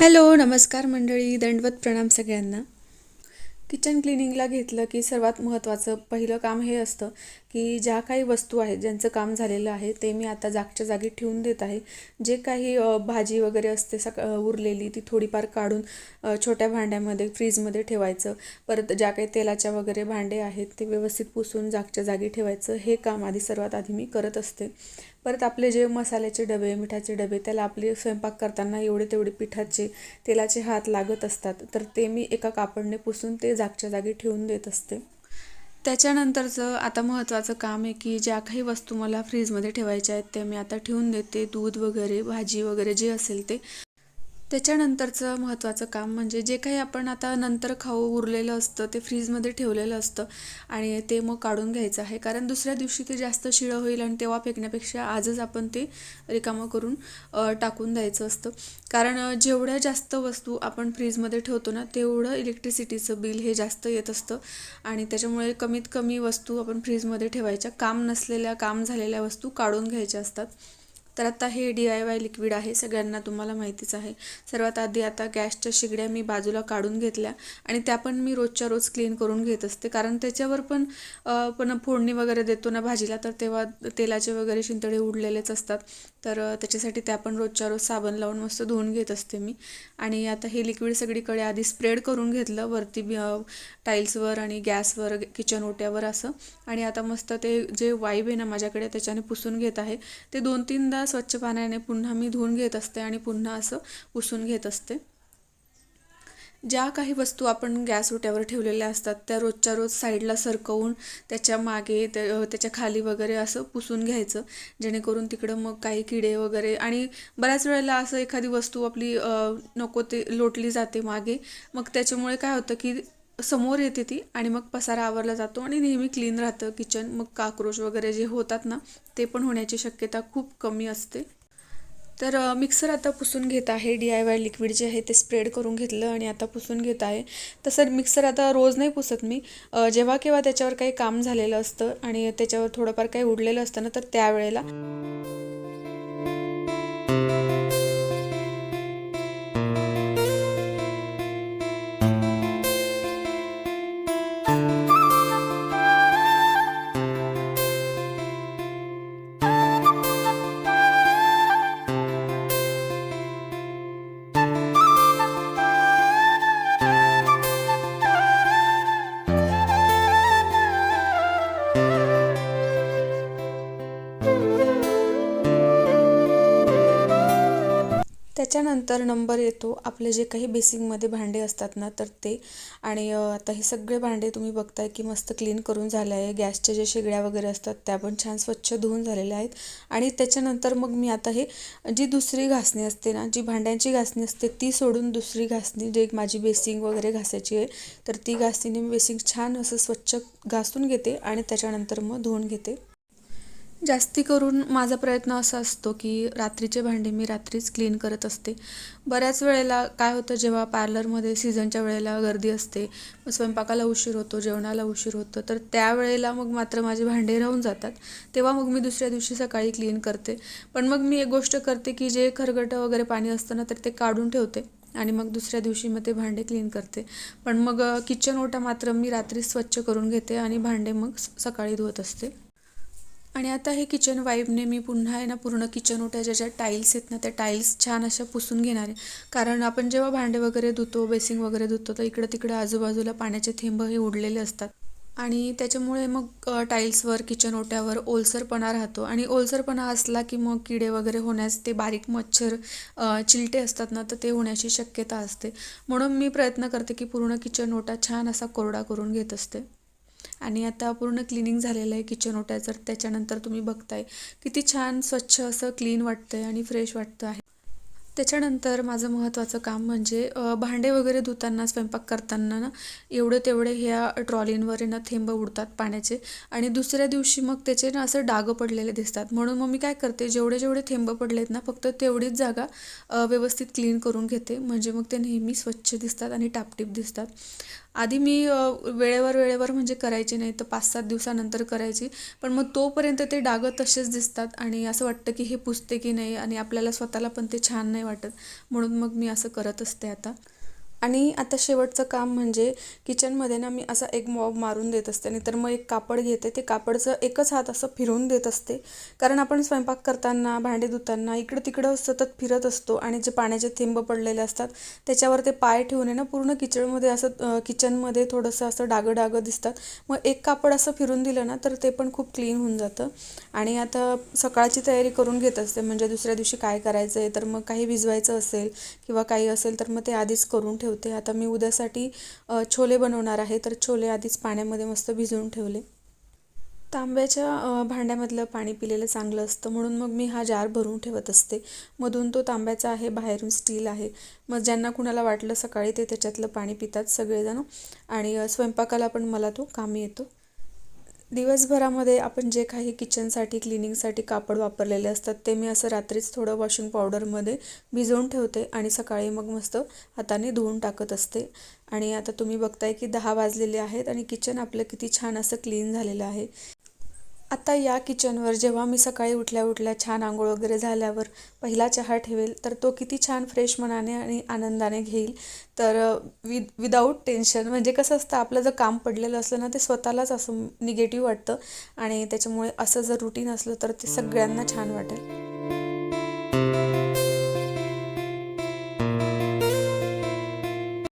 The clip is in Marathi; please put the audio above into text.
हॅलो नमस्कार मंडळी दंडवत प्रणाम सगळ्यांना. किचन क्लिनिंगला घेतलं की सर्वात महत्त्वाचं पहिलं काम हे असतं की ज्या काही वस्तू आहेत ज्यांचं काम झालेलं आहे ते मी आता जागच्या जागी ठेवून देत आहे. जे काही भाजी वगैरे असते सक उरलेली ती थोडीफार काढून छोट्या भांड्यामध्ये फ्रीजमध्ये ठेवायचं. परत ज्या काही तेलाच्या वगैरे भांडे आहेत ते व्यवस्थित पुसून जागच्या जागी ठेवायचं. हे काम आधी सर्वात आधी मी करत असते. परत आपले जे मसाल्याचे डबे मिठाचे डबे त्याला आपले स्वयंपाक करताना एवढे तेवढे पिठाचे तेलाचे हात लागत असतात. तर ते मी एका कापडने पुसून ते जागच्या जागी ठेवून देत असते. त्याच्यानंतरचं आता महत्त्वाचं काम आहे की ज्या काही वस्तू मला फ्रीजमध्ये ठेवायच्या आहेत त्या मी आता ठेवून देते. दूध वगैरे भाजी वगैरे जे असेल ते. त्याच्यानंतरचं महत्त्वाचं काम म्हणजे जे काही आपण आता नंतर खाऊ उरलेलं असतं ते फ्रीजमध्ये ठेवलेलं असतं आणि ते मग काढून घ्यायचं आहे. कारण दुसऱ्या दिवशी ते जास्त शिळं होईल आणि तेव्हा फेकण्यापेक्षा आजच आपण ते रिकामं करून टाकून द्यायचं असतं. कारण जेवढ्या जास्त वस्तू आपण फ्रीजमध्ये ठेवतो ना तेवढं इलेक्ट्रिसिटीचं बिल हे जास्त येत असतं आणि त्याच्यामुळे कमीत कमी वस्तू आपण फ्रीजमध्ये ठेवायच्या. काम नसलेल्या काम झालेल्या वस्तू काढून घ्यायच्या असतात. तर आता हे डी आय वाय लिक्विड आहे सगळ्यांना तुम्हाला माहितीच आहे. सर्वात आधी आता गॅसच्या शिगड्या मी बाजूला काढून घेतल्या आणि त्या पण मी रोजच्या रोज क्लीन करून घेत असते. कारण त्याच्यावर पण पण फोडणी वगैरे देतो ना भाजीला तर तेव्हा तेलाचे वगैरे शिंतडे उडलेलेच असतात. तर त्याच्यासाठी त्या पण रोजच्या रोज साबण लावून मस्त धुवून घेत असते मी. आणि आता हे लिक्विड सगळीकडे आधी स्प्रेड करून घेतलं वरती टाईल्सवर आणि गॅसवर किचन ओट्यावर असं. आणि आता मस्त ते जे वाईब आहे ना माझ्याकडे त्याच्याने पुसून घेत आहे. ते दोन तीनदा स्वच्छ पाण्याने पुन्हा मी धुवून घेत असते आणि पुन्हा असं पुसून घेत असते. ज्या काही वस्तू आपण गॅस ओट्यावर ठेवलेल्या असतात त्या रोजच्या रोज साईडला सरकवून त्याच्यामागे त्या त्याच्याखाली वगैरे असं पुसून घ्यायचं. जेणेकरून तिकडं मग काही किडे वगैरे आणि बऱ्याच वेळेला असं एखादी वस्तू आपली नको ते लोटली जाते मागे. मग त्याच्यामुळे काय होतं की समोर येते ती आणि मग पसारा आवरला जातो आणि नेहमी क्लीन राहतं किचन मग काक्रोच वगैरे जे होतात ना ते पण होण्याची शक्यता खूप कमी असते. तर मिक्सर आता पुसून घेत आहे. डी आय वाय लिक्विड जे आहे ते स्प्रेड करून घेतलं आणि आता पुसून घेत आहे. तसं मिक्सर आता रोज नाही पुसत मी. जेव्हा केव्हा त्याच्यावर काही काम झालेलं असतं आणि त्याच्यावर थोडंफार काही उडलेलं असतं ना तर त्यावेळेला त्याच्यानंतर नंबर येतो. आपले जे काही बेसिंगमध्ये भांडे असतात ना तर ते. आणि आता हे सगळे भांडे तुम्ही बघताय की मस्त क्लीन करून झाले आहे. गॅसच्या ज्या शेगड्या वगैरे असतात त्या पण छान स्वच्छ धुवून झालेल्या आहेत. आणि त्याच्यानंतर मग मी आता हे जी दुसरी घासणी असते ना जी भांड्यांची घासणी असते ती सोडून दुसरी घासणी जे माझी बेसिंग वगैरे घासायची आहे तर ती घासणीने मी बेसिंग छान असं स्वच्छ घासून घेते आणि त्याच्यानंतर मग धुवून घेते. जास्ती करून माझा प्रयत्न असा असतो की रात्रीचे भांडे मी रात्रीच क्लीन करत असते. बऱ्याच वेळेला काय होतं जेव्हा पार्लरमध्ये सीझनच्या वेळेला गर्दी असते मग स्वयंपाकाला उशीर होतो जेवणाला उशीर होतो तर त्यावेळेला मग मात्र माझे भांडे राहून जातात. तेव्हा मग मी दुसऱ्या दिवशी सकाळी क्लीन करते. पण मग मी एक गोष्ट करते की जे खरगटं वगैरे पाणी असतं ना तर ते काढून ठेवते आणि मग दुसऱ्या दिवशी मग ते भांडे क्लीन करते. पण मग किचन ओटा मात्र मी रात्री स्वच्छ करून घेते आणि भांडे मग स- सकाळी धुवत असते. आणि आता हे किचन वाईबने मी पुन्हा आहे ना पूर्ण किचन ओट्या ज्या ज्या टाईल्स आहेत ना त्या टाईल्स छान अशा पुसून घेणार आहे. कारण आपण जेव्हा भांडे वगैरे धुतो बेसिंग वगैरे धुतो तर इकडं तिकडं आजूबाजूला पाण्याचे थेंब हे उडलेले असतात. आणि त्याच्यामुळे मग टाईल्सवर किचन ओट्यावर ओलसरपणा राहतो. आणि ओलसरपणा असला की मग किडे वगैरे होण्यास ते बारीक मच्छर चिलटे असतात ना तर ते होण्याची शक्यता असते. म्हणून मी प्रयत्न करते की पूर्ण किचन ओटा छान असा कोरडा करून घेत असते. आणि आता पूर्ण क्लिनिंग झालेलं आहे किचन ओट्याचं. त्याच्यानंतर तुम्ही बघताय किती छान स्वच्छ असं क्लीन वाटतंय आणि फ्रेश वाटतं आहे. त्याच्यानंतर माझं महत्त्वाचं काम म्हणजे भांडे वगैरे धुताना स्वयंपाक करताना ना एवढे तेवढे ह्या ट्रॉलींवर ना थेंब उडतात पाण्याचे. आणि दुसऱ्या दिवशी मग त्याचे ना असं डागं पडलेले दिसतात. म्हणून मग मी काय करते जेवढे जेवढे थेंब पडलेत ना फक्त तेवढीच जागा व्यवस्थित क्लीन करून घेते. म्हणजे मग ते नेहमी स्वच्छ दिसतात आणि टापटीप दिसतात. आधी मी वेळेवर वेळेवर म्हणजे करायची नाही तर पाच सात दिवसानंतर करायची. पण मग तोपर्यंत ते डागं तसेच दिसतात आणि असं वाटतं की हे पुसते की नाही आणि आपल्याला स्वतःला पण ते छान नाही वाटत. म्हणून मग मी असं करत असते आता. आणि आता शेवटचं काम म्हणजे किचनमध्ये ना मी असा एक मॉब मारून देत असते नाही तर मग एक कापड घेते. ते कापडचं एकच हात असं फिरवून देत असते. कारण आपण स्वयंपाक करताना भांडे धुताना इकडं तिकडं सतत फिरत असतो आणि जे पाण्याचे थेंब पडलेले असतात त्याच्यावर ते पाय ठेवून आहे ना पूर्ण किचनमध्ये असं किचनमध्ये थोडंसं असं डागं डागं दिसतात. मग एक कापड असं फिरून दिलं ना तर ते पण खूप क्लीन होऊन जातं. आणि आता सकाळची तयारी करून घेत असते. म्हणजे दुसऱ्या दिवशी काय करायचं आहे तर मग काही भिजवायचं असेल किंवा काही असेल तर मग ते आधीच करून ठेव ठेवते. आता मी उद्यासाठी छोले बनवणार आहे. तर छोले आधीच पाण्यामध्ये मस्त भिजवून ठेवले. तांब्याच्या भांड्यामधलं पाणी पिलेलं चांगलं असतं. म्हणून मग मी हा जार भरून ठेवत असते. मधून तो तांब्याचा आहे बाहेरून स्टील आहे. मग ज्यांना कुणाला वाटलं सकाळी ते त्याच्यातलं पाणी पितात सगळेजण. आणि स्वयंपाकाला पण मला तो कामी येतो. दिवसभरामध्ये आपण जे काही किचनसाठी क्लिनिंगसाठी कापड वापरलेले असतात ते मी असं रात्रीच थोडं वॉशिंग पावडरमध्ये भिजवून ठेवते आणि सकाळी मग मस्त हाताने धुवून टाकत असते. आणि आता तुम्ही बघताय की दहा वाजलेले आहेत आणि किचन आपलं किती छान असं क्लीन झालेलं आहे. आता या किचनवर जेव्हा मी सकाळी उठल्या उठल्या छान आंघोळ वगैरे झाल्यावर पहिला चहा ठेवेल तर तो किती छान फ्रेश मनाने आणि आनंदाने घेईल. तर विद विदाऊट टेन्शन म्हणजे कसं असतं आपलं जर काम पडलेलं असलं ना ते स्वतःलाच असं निगेटिव्ह वाटतं. आणि त्याच्यामुळे असं जर रुटीन असलं तर ते सगळ्यांना छान वाटेल.